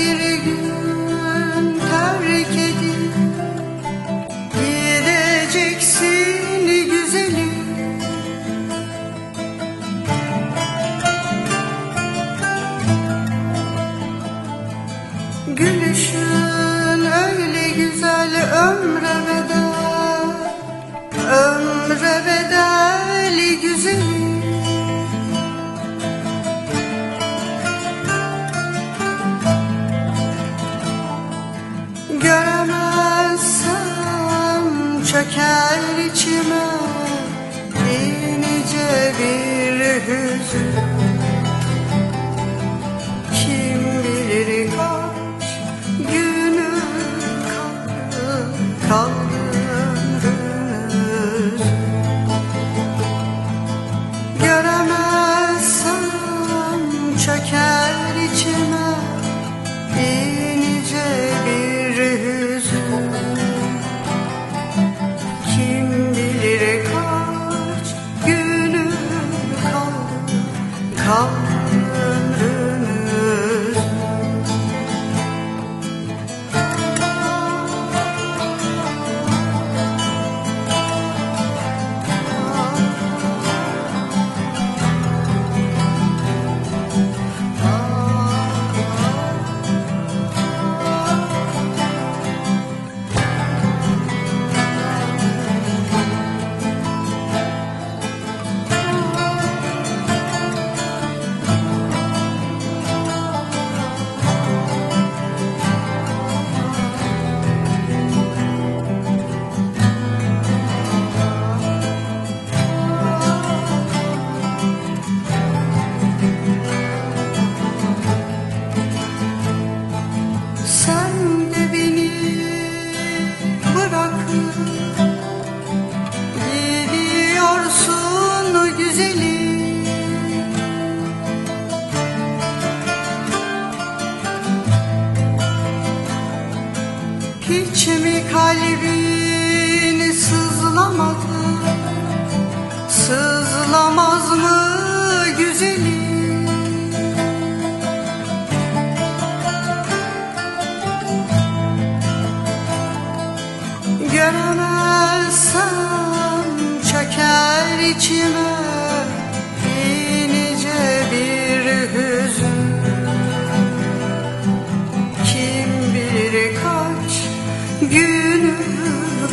bir içime ince bir hüzün. Kim bilir kaç günü kaldı kaldığın hüzün. Göremezsem çöker içime ince kaldı güzelim Hiç mi kalbin sızlamadı? Sızlamaz mı güzelim Göremezsem çöker içime günü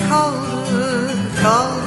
kaldı kaldı